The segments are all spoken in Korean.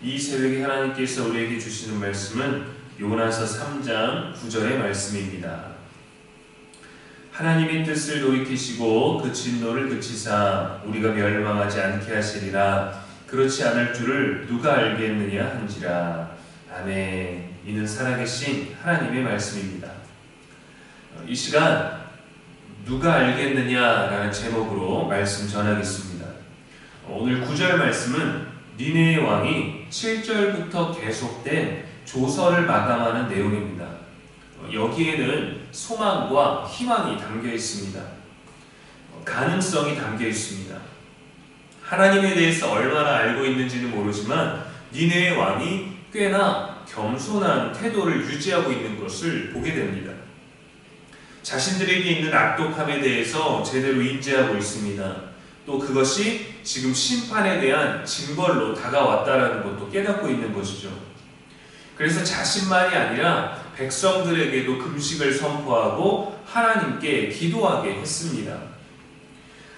이 새벽에 하나님께서 우리에게 주시는 말씀은 요나서 3장 9절의 말씀입니다. 하나님의 뜻을 돌이키시고 그 진노를 그치사 우리가 멸망하지 않게 하시리라 그렇지 않을 줄을 누가 알겠느냐 한지라 아멘 이는 살아계신 하나님의 말씀입니다. 이 시간 누가 알겠느냐라는 제목으로 말씀 전하겠습니다. 오늘 9절 말씀은 니네의 왕이 7절부터 계속된 조서를 마감하는 내용입니다. 여기에는 소망과 희망이 담겨 있습니다. 가능성이 담겨 있습니다. 하나님에 대해서 얼마나 알고 있는지는 모르지만 니네의 왕이 꽤나 겸손한 태도를 유지하고 있는 것을 보게 됩니다. 자신들에게 있는 악독함에 대해서 제대로 인지하고 있습니다. 또 그것이 지금 심판에 대한 징벌로 다가왔다라는 것도 깨닫고 있는 것이죠. 그래서 자신만이 아니라 백성들에게도 금식을 선포하고 하나님께 기도하게 했습니다.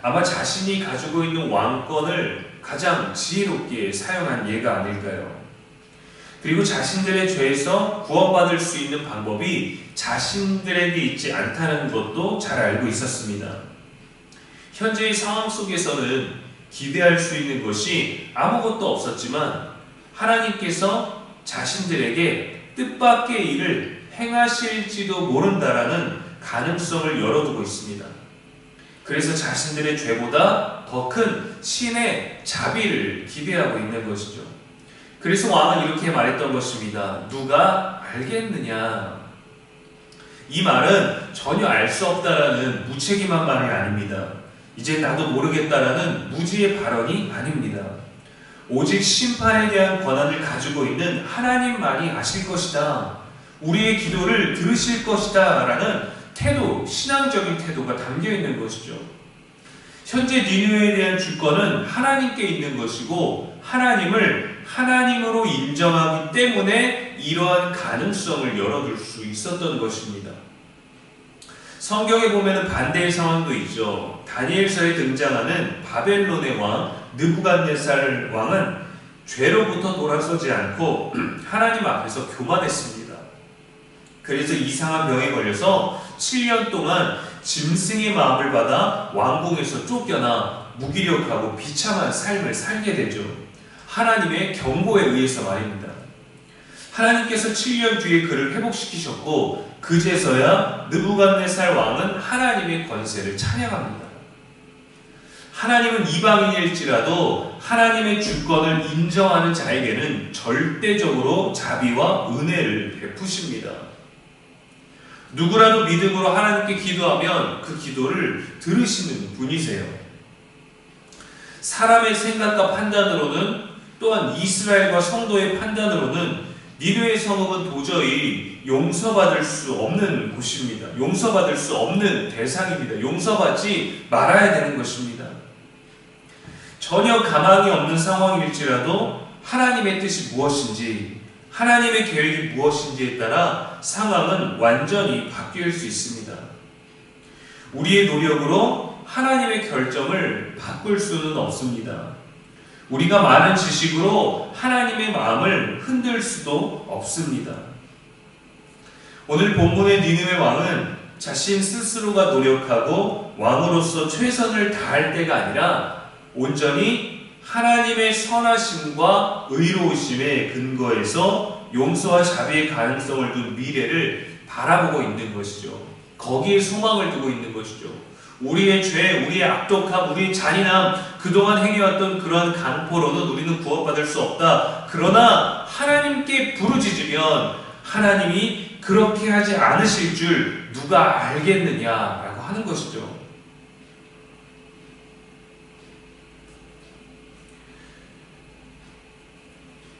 아마 자신이 가지고 있는 왕권을 가장 지혜롭게 사용한 예가 아닐까요? 그리고 자신들의 죄에서 구원받을 수 있는 방법이 자신들에게 있지 않다는 것도 잘 알고 있었습니다. 현재의 상황 속에서는 기대할 수 있는 것이 아무것도 없었지만 하나님께서 자신들에게 뜻밖의 일을 행하실지도 모른다라는 가능성을 열어두고 있습니다. 그래서 자신들의 죄보다 더 큰 신의 자비를 기대하고 있는 것이죠. 그래서 왕은 이렇게 말했던 것입니다. 누가 알겠느냐? 이 말은 전혀 알 수 없다라는 무책임한 말이 아닙니다. 이제 나도 모르겠다라는 무지의 발언이 아닙니다. 오직 심판에 대한 권한을 가지고 있는 하나님만이 아실 것이다. 우리의 기도를 들으실 것이다. 라는 태도, 신앙적인 태도가 담겨 있는 것이죠. 현재 니누에 대한 주권은 하나님께 있는 것이고, 하나님을 하나님으로 인정하기 때문에 이러한 가능성을 열어둘 수 있었던 것입니다. 성경에 보면 반대의 상황도 있죠. 다니엘서에 등장하는 바벨론의 왕 느부갓네살 왕은 죄로부터 돌아서지 않고 하나님 앞에서 교만했습니다. 그래서 이상한 병에 걸려서 7년 동안 짐승의 마음을 받아 왕궁에서 쫓겨나 무기력하고 비참한 삶을 살게 되죠. 하나님의 경고에 의해서 말입니다. 하나님께서 7년 뒤에 그를 회복시키셨고 그제서야 느부갓네살 왕은 하나님의 권세를 찬양합니다. 하나님은 이방인일지라도 하나님의 주권을 인정하는 자에게는 절대적으로 자비와 은혜를 베푸십니다. 누구라도 믿음으로 하나님께 기도하면 그 기도를 들으시는 분이세요. 사람의 생각과 판단으로는 또한 이스라엘과 성도의 판단으로는 니누의 성읍은 도저히 용서받을 수 없는 곳입니다. 용서받을 수 없는 대상입니다. 용서받지 말아야 되는 것입니다. 전혀 가망이 없는 상황일지라도 하나님의 뜻이 무엇인지, 하나님의 계획이 무엇인지에 따라 상황은 완전히 바뀔 수 있습니다. 우리의 노력으로 하나님의 결정을 바꿀 수는 없습니다. 우리가 많은 지식으로 하나님의 마음을 흔들 수도 없습니다. 오늘 본문의 니느의 왕은 자신 스스로가 노력하고 왕으로서 최선을 다할 때가 아니라 온전히 하나님의 선하심과 의로우심의 근거에서 용서와 자비의 가능성을 둔 미래를 바라보고 있는 것이죠. 거기에 소망을 두고 있는 것이죠. 우리의 죄, 우리의 악독함, 우리의 잔인함, 그동안 행해왔던 그러한 강포로는 우리는 구원받을 수 없다. 그러나 하나님께 부르짖으면 하나님이 그렇게 하지 않으실 줄 누가 알겠느냐라고 하는 것이죠.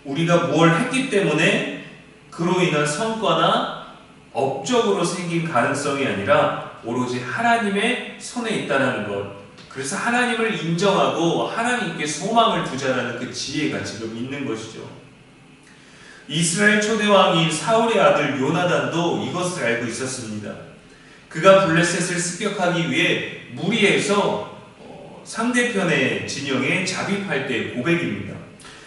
우리가 뭘 했기 때문에 그로 인한 성과나 업적으로 생긴 가능성이 아니라 오로지 하나님의 손에 있다는 것. 그래서 하나님을 인정하고 하나님께 소망을 두자라는 그 지혜가 지금 있는 것이죠. 이스라엘 초대왕인 사울의 아들 요나단도 이것을 알고 있었습니다. 그가 블레셋을 습격하기 위해 무리해서 상대편의 진영에 잡입할 때 고백입니다.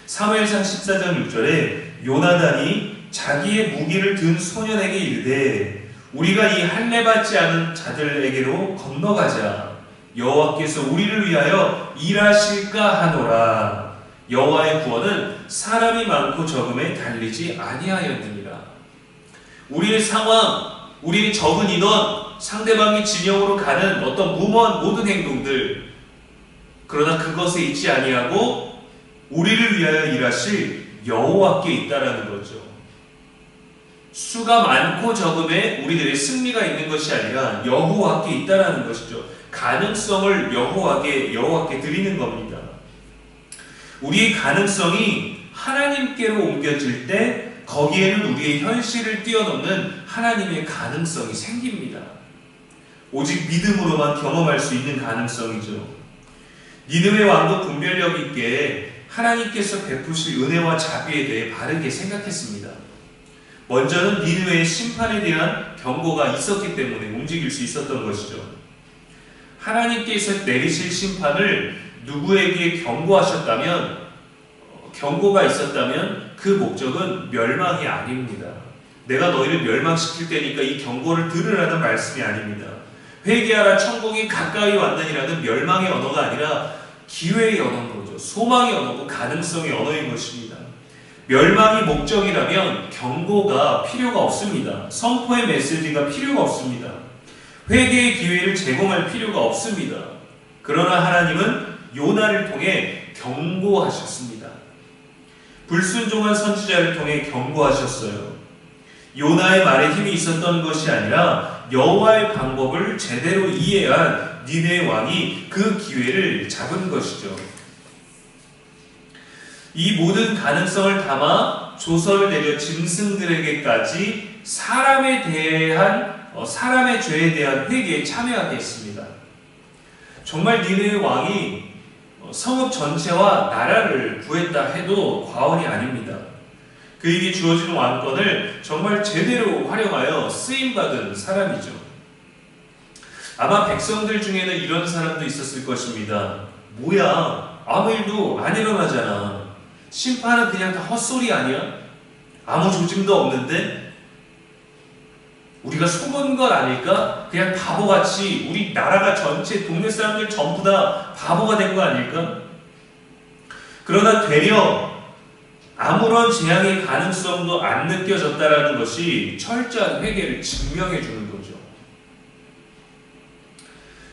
사무엘상 14장 6절에 요나단이 자기의 무기를 든 소년에게 이르되 우리가 이 할례 받지 않은 자들에게로 건너가자. 여호와께서 우리를 위하여 일하실까 하노라. 여호와의 구원은 사람이 많고 적음에 달리지 아니하였느니라. 우리의 상황 우리의 적은 인원 상대방이 진영으로 가는 어떤 무모한 모든 행동들 그러나 그것에 있지 아니하고 우리를 위하여 일하실 여호와께 있다라는 거죠. 수가 많고 적음에 우리들의 승리가 있는 것이 아니라 여호와께 있다라는 것이죠. 가능성을 여호와께 여호와께 드리는 겁니다. 우리의 가능성이 하나님께로 옮겨질 때 거기에는 우리의 현실을 뛰어넘는 하나님의 가능성이 생깁니다. 오직 믿음으로만 경험할 수 있는 가능성이죠. 니느웨 왕도 분별력 있게 하나님께서 베푸실 은혜와 자비에 대해 바르게 생각했습니다. 먼저는 니느웨의 심판에 대한 경고가 있었기 때문에 움직일 수 있었던 것이죠. 하나님께서 내리실 심판을 누구에게 경고하셨다면 어, 경고가 있었다면 그 목적은 멸망이 아닙니다. 내가 너희를 멸망시킬 때니까 이 경고를 들으라는 말씀이 아닙니다. 회개하라 천국이 가까이 왔느니라는 멸망의 언어가 아니라 기회의 언어인 거죠. 소망의 언어고 가능성의 언어인 것입니다. 멸망이 목적이라면 경고가 필요가 없습니다. 선포의 메시지가 필요가 없습니다. 회개의 기회를 제공할 필요가 없습니다. 그러나 하나님은 요나를 통해 경고하셨습니다. 불순종한 선지자를 통해 경고하셨어요. 요나의 말에 힘이 있었던 것이 아니라 여호와의 방법을 제대로 이해한 니네 왕이 그 기회를 잡은 것이죠. 이 모든 가능성을 담아 조서를 내려 짐승들에게까지 사람에 대한 어, 사람의 죄에 대한 회개에 참여하게 했습니다. 정말 니네 왕이 어, 성읍 전체와 나라를 구했다 해도 과언이 아닙니다. 그에게 주어진 왕권을 정말 제대로 활용하여 쓰임받은 사람이죠. 아마 백성들 중에는 이런 사람도 있었을 것입니다. 뭐야, 아무 일도 안 일어나잖아. 심판은 그냥 다 헛소리 아니야? 아무 조짐도 없는데? 우리가 속은 것 아닐까? 그냥 바보같이 우리 나라가 전체 동네 사람들 전부 다 바보가 된 거 아닐까? 그러나 되려 아무런 재앙의 가능성도 안 느껴졌다라는 것이 철저한 회개를 증명해 주는 거죠.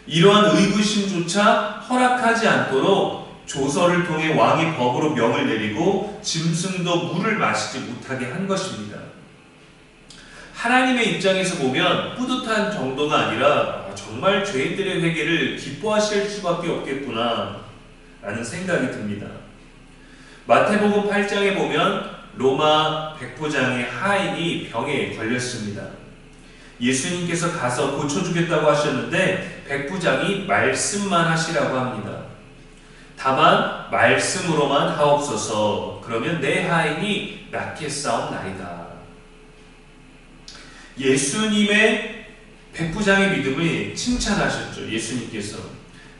이러한 의구심조차 허락하지 않도록 조서를 통해 왕이 법으로 명을 내리고 짐승도 물을 마시지 못하게 한 것입니다. 하나님의 입장에서 보면 뿌듯한 정도가 아니라 정말 죄인들의 회개를 기뻐하실 수밖에 없겠구나 라는 생각이 듭니다. 마태복음 8장에 보면 로마 백부장의 하인이 병에 걸렸습니다. 예수님께서 가서 고쳐주겠다고 하셨는데 백부장이 말씀만 하시라고 합니다. 다만 말씀으로만 하옵소서 그러면 내 하인이 낫게 싸움나이다. 예수님의 백부장의 믿음을 칭찬하셨죠. 예수님께서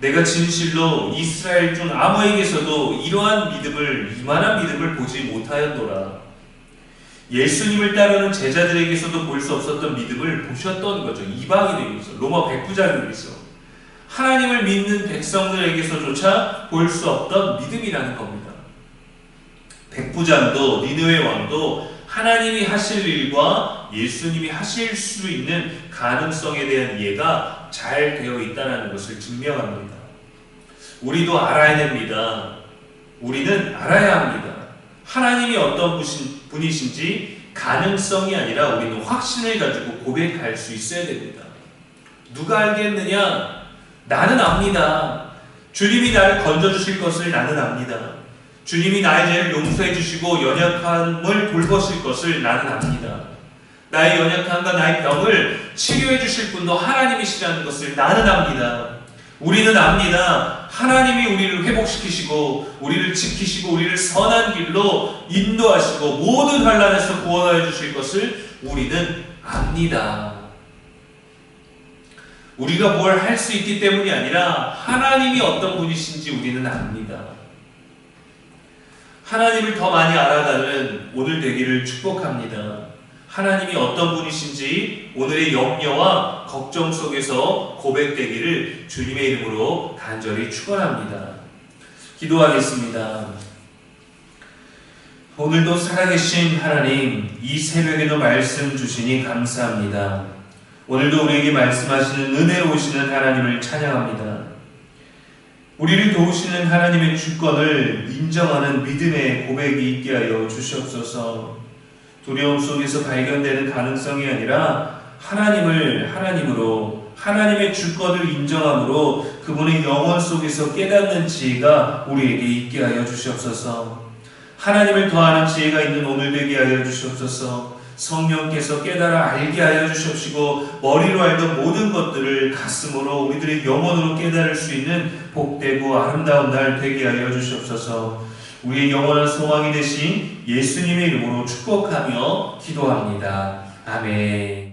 내가 진실로 이스라엘 중 아무에게서도 이러한 믿음을 이만한 믿음을 보지 못하였노라. 예수님을 따르는 제자들에게서도 볼 수 없었던 믿음을 보셨던 거죠. 이방인에게서 로마 백부장에게서 하나님을 믿는 백성들에게서조차 볼 수 없던 믿음이라는 겁니다. 백부장도 니느웨 왕도 하나님이 하실 일과 예수님이 하실 수 있는 가능성에 대한 이해가 잘 되어 있다는 것을 증명합니다. 우리도 알아야 됩니다. 우리는 알아야 합니다. 하나님이 어떤 분이신지 가능성이 아니라 우리는 확신을 가지고 고백할 수 있어야 됩니다. 누가 알겠느냐? 나는 압니다. 주님이 나를 건져주실 것을 나는 압니다. 주님이 나의 죄를 용서해 주시고 연약함을 돌보실 것을 나는 압니다. 나의 연약함과 나의 병을 치료해 주실 분도 하나님이시라는 것을 나는 압니다. 우리는 압니다. 하나님이 우리를 회복시키시고 우리를 지키시고 우리를 선한 길로 인도하시고 모든 환란에서 구원하여 주실 것을 우리는 압니다. 우리가 뭘 할 수 있기 때문이 아니라 하나님이 어떤 분이신지 우리는 압니다. 하나님을 더 많이 알아가는 오늘 되기를 축복합니다. 하나님이 어떤 분이신지 오늘의 염려와 걱정 속에서 고백되기를 주님의 이름으로 간절히 축원합니다. 기도하겠습니다. 오늘도 살아계신 하나님, 이 새벽에도 말씀 주시니 감사합니다. 오늘도 우리에게 말씀하시는 은혜로우시는 하나님을 찬양합니다. 우리를 도우시는 하나님의 주권을 인정하는 믿음의 고백이 있게 하여 주시옵소서. 두려움 속에서 발견되는 가능성이 아니라 하나님을 하나님으로 하나님의 주권을 인정함으로 그분의 영원 속에서 깨닫는 지혜가 우리에게 있게 하여 주시옵소서. 하나님을 더하는 지혜가 있는 오늘 되게 하여 주시옵소서. 성령께서 깨달아 알게 하여 주시옵시고 머리로 알던 모든 것들을 가슴으로 우리들의 영혼으로 깨달을 수 있는 복되고 아름다운 날 되게 하여 주시옵소서. 우리의 영원한 소망이 되신 예수님의 이름으로 축복하며 기도합니다. 아멘.